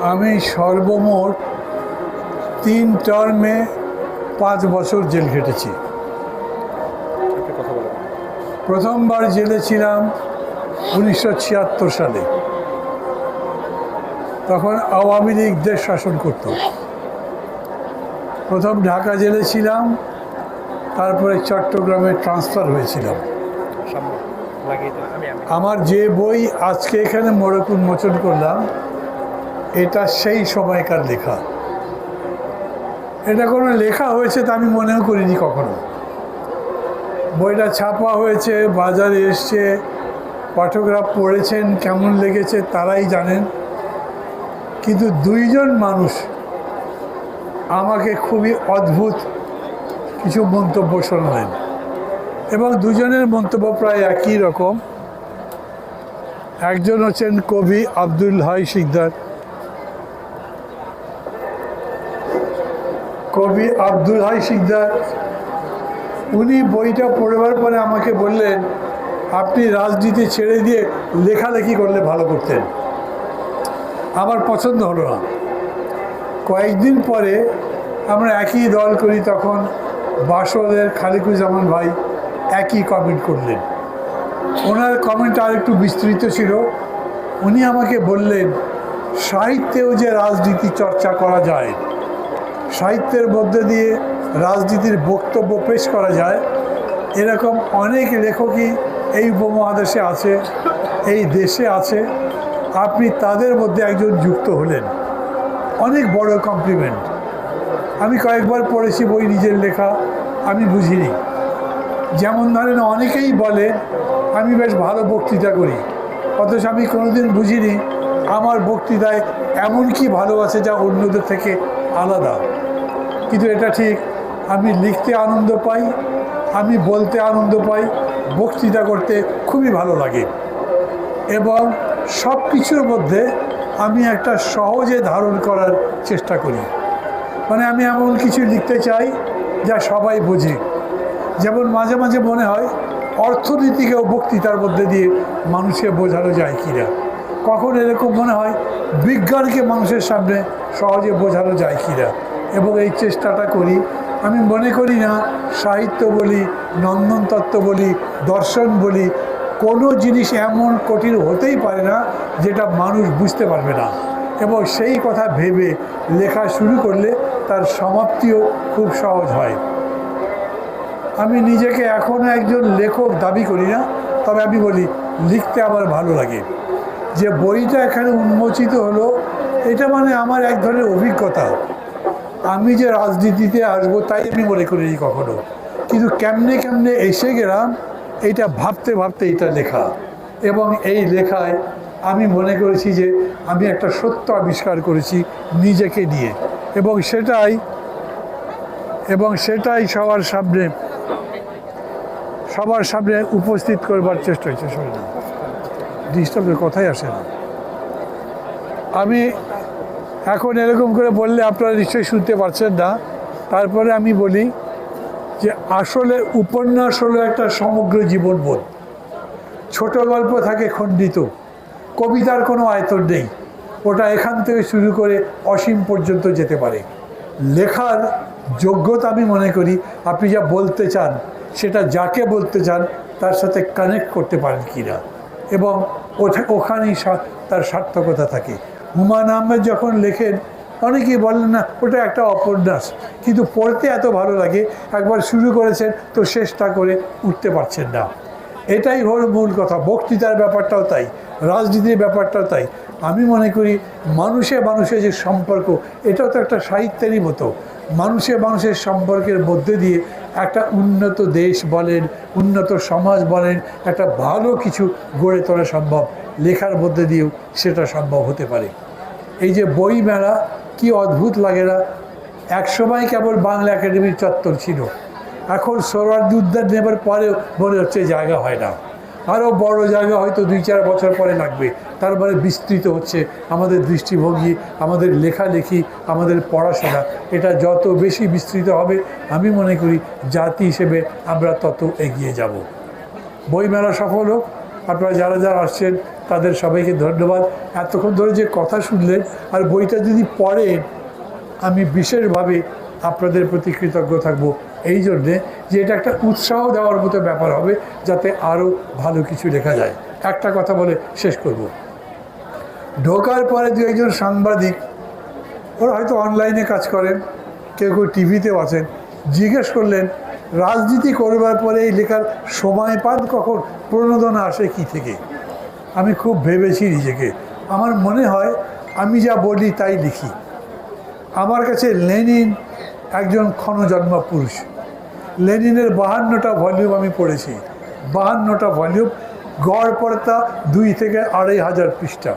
আমি সর্বমোট তিন টার্মে পাঁচ বছর জেল খেটেছি। প্রথমবার জেলে ছিলাম উনিশশো ছিয়াত্তর সালে। তখন আওয়ামী লীগ দেশ শাসন করত। প্রথম ঢাকা জেলে ছিলাম তারপরে চট্টগ্রামে ট্রান্সফার হয়েছিলাম। আমার যে বই আজকে এখানে মোড়ক উন্মোচন করলাম এটা সেই সময়কার লেখা। এটা কোনো লেখা হয়েছে তা আমি মনেও করিনি কখনো। বইটা ছাপা হয়েছে, বাজারে এসছে পাঠকরা পড়েছেন, কেমন লেগেছে তারাই জানেন। কিন্তু দুইজন মানুষ আমাকে খুবই অদ্ভুত কিছু মন্তব্য শোনালেন। এবং দুজনের মন্তব্য প্রায় একই রকম। একজন হচ্ছেন কবি আব্দুল হাই শিকদার। কবি আব্দুল হাই শিকদার উনি বইটা পড়বার পরে আমাকে বললেন, আপনি রাজনীতি ছেড়ে দিয়ে লেখালেখি করলে ভালো করতেন। আমার পছন্দ হলো না। কয়েকদিন পরে আমরা একই দল করি, তখন বাসদের খালিকুজ্জামান ভাই একই কমেন্ট করলেন। ওনার কমেন্ট আর একটু বিস্তৃত ছিল। উনি আমাকে বললেন, সাহিত্যেও যে রাজনীতি চর্চা করা যায় সাহিত্যের মধ্যে দিয়ে রাজনীতির বক্তব্য পেশ করা যায়। এরকম অনেক লেখকই এই উপমহাদেশে আছে, এই দেশে আছে। আপনি তাদের মধ্যে একজন যুক্ত হলেন। অনেক বড় কমপ্লিমেন্ট আমি কয়েকবার পড়েছি বই নিজের লেখা, আমি বুঝিনি। যেমন ধরেন অনেকেই বলে, আমি বেশ ভালো বক্তৃতা করি। অথচ আমি কোনোদিন বুঝিনি, আমার বক্তৃতায় এমন কি ভালো আছে যা অন্যদের থেকে আলাদা। কিন্তু এটা ঠিক, আমি লিখতে আনন্দ পাই, আমি বলতে আনন্দ পাই, বক্তৃতা করতে খুবই ভালো লাগে। এবং সব কিছুর মধ্যে আমি একটা সহজে ধারণ করার চেষ্টা করি। মানে আমি এমন কিছু লিখতে চাই যা সবাই বোঝে। যেমন মাঝে মাঝে মনে হয় অর্থনীতিকেও বক্তৃতার মধ্যে দিয়ে মানুষকে বোঝানো যায় কিনা। কখন এরকম মনে হয় বিজ্ঞানকে মানুষের সামনে সহজে বোঝানো যায় কিনা? এবং এই চেষ্টাটা করি। আমি মনে করি না সাহিত্য বলি, নন্দন তত্ত্ব বলি, দর্শন বলি, কোনো জিনিস এমন কঠিন হতেই পারে না যেটা মানুষ বুঝতে পারবে না। এবং সেই কথা ভেবে লেখা শুরু করলে তার সমাপ্তিও খুব সহজ হয়। আমি নিজেকে এখনও একজন লেখক দাবি করি না, তবে আমি বলি, লিখতে আমার ভালো লাগে। যে বইটা এখানে উন্মোচিত হলো, এটা মানে আমার এক ধরনের অভিজ্ঞতা। আমি যে রাজনীতিতে আসব, তাই আমি মনে করিনি কখনো। কিন্তু কেমনে কেমনে এসে গেলাম, এটা ভাবতে ভাবতে এটা লেখা। এবং এই লেখায় আমি মনে করেছি যে আমি একটা সত্য আবিষ্কার করেছি নিজেকে নিয়ে। এবং সেটাই এবং সেটাই সবার সামনে সবার সামনে উপস্থিত করবার চেষ্টা হয়েছে না ডিস্টার্বের কথাই আসে না। আমি এখন এরকম করে বললে আপনারা নিশ্চয়ই শুনতে পারছেন না। তারপরে আমি বলি যে আসলে উপন্যাস হলো একটা সমগ্র জীবনবোধ। ছোট গল্প থাকে খণ্ডিত, কবিতার কোনো আয়তন নেই। ওটা এখান থেকে শুরু করে অসীম পর্যন্ত যেতে পারে। লেখার যোগ্যতা আমি মনে করি, আপনি যা বলতে চান, সেটা যাকে বলতে চান, তার সাথে কানেক্ট করতে পারেন কিনা। এবং ওখানেই তার সার্থকতা থাকে। হুমায়ুন আহমেদ যখন লেখেন, অনেকেই বলেন, না, ওটা একটা অপন্যাস কিন্তু পড়তে এত ভালো লাগে, একবার শুরু করেছেন, তো শেষটা করে উঠতে পারছেন না। এটাই হল মূল কথা। বক্তৃতার ব্যাপারটাও তাই, রাজনীতির ব্যাপারটাও তাই। আমি মনে করি মানুষে মানুষের যে সম্পর্ক, এটাও তো একটা সাহিত্যেরই মতো। মানুষে মানুষের সম্পর্কের মধ্যে দিয়ে একটা উন্নত দেশ বলেন, উন্নত সমাজ বলেন, একটা ভালো কিছু গড়ে তোলা সম্ভব। লেখার মধ্যে দিয়েও সেটা সম্ভব হতে পারে। এই যে বই মেলা কি অদ্ভুত লাগে না? একসময় কেবল বাংলা একাডেমির চত্বর ছিল। এখন সোহরাওয়ার্দী উদ্যান নেবার পরেও মনে হচ্ছে জায়গা হয় না। আরও বড় জায়গা হয়তো দুই চার বছর পরে লাগবে। তারপরে বিস্তৃত হচ্ছে আমাদের দৃষ্টিভঙ্গি, আমাদের লেখালেখি, আমাদের পড়াশোনা। এটা যত বেশি বিস্তৃত হবে, আমি মনে করি জাতি হিসেবে আমরা তত এগিয়ে যাব। বইমেলা সফল হোক। আপনারা যারা যারা আসছেন, তাদের সবাইকে ধন্যবাদ। এতক্ষণ ধরে যে কথা শুনলেন আর বইটা যদি পড়েন, আমি বিশেষভাবে আপনাদের প্রতি কৃতজ্ঞ থাকব। এই জন্যে যে এটা একটা উৎসাহ দেওয়ার মতো ব্যাপার হবে যাতে আরও ভালো কিছু লেখা যায়। একটা কথা বলে শেষ করব। ঢোকার পরে দু একজন সাংবাদিক, ওরা হয়তো অনলাইনে কাজ করেন, কেউ কেউ টিভিতেও আছেন, জিজ্ঞেস করলেন, রাজনীতি করবার পরে এই লেখার সময় পান কখন? প্রণোদনা আসে কি থেকে? আমি খুব ভেবেছি নিজেকে। আমার মনে হয় আমি যা বলি তাই লিখি। আমার কাছে লেনিন একজন ক্ষণজন্ম পুরুষ। লেনিনের বাহান্নটা ভলিউম আমি পড়েছি। বাহান্নটা ভলিউম, গড় পড়তা দুই থেকে আড়াই হাজার পৃষ্ঠা।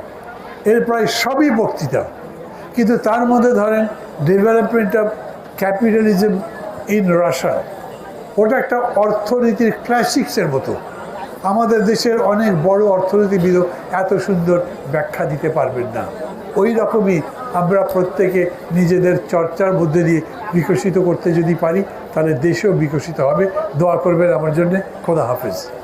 এর প্রায় সবই বক্তৃতা। কিন্তু তার মধ্যে ধরেন development of capitalism in Russia ওটা একটা অর্থনীতির ক্লাসিক্সের মতো। আমাদের দেশের অনেক বড় অর্থনীতিবিদও এত সুন্দর ব্যাখ্যা দিতে পারবেন না। ওই রকমই আমরা প্রত্যেকে নিজেদের চর্চার মধ্যে দিয়ে বিকশিত করতে যদি পারি, তাহলে দেশও বিকশিত হবে। দোয়া করবেন আমার জন্যে। খোদা হাফেজ।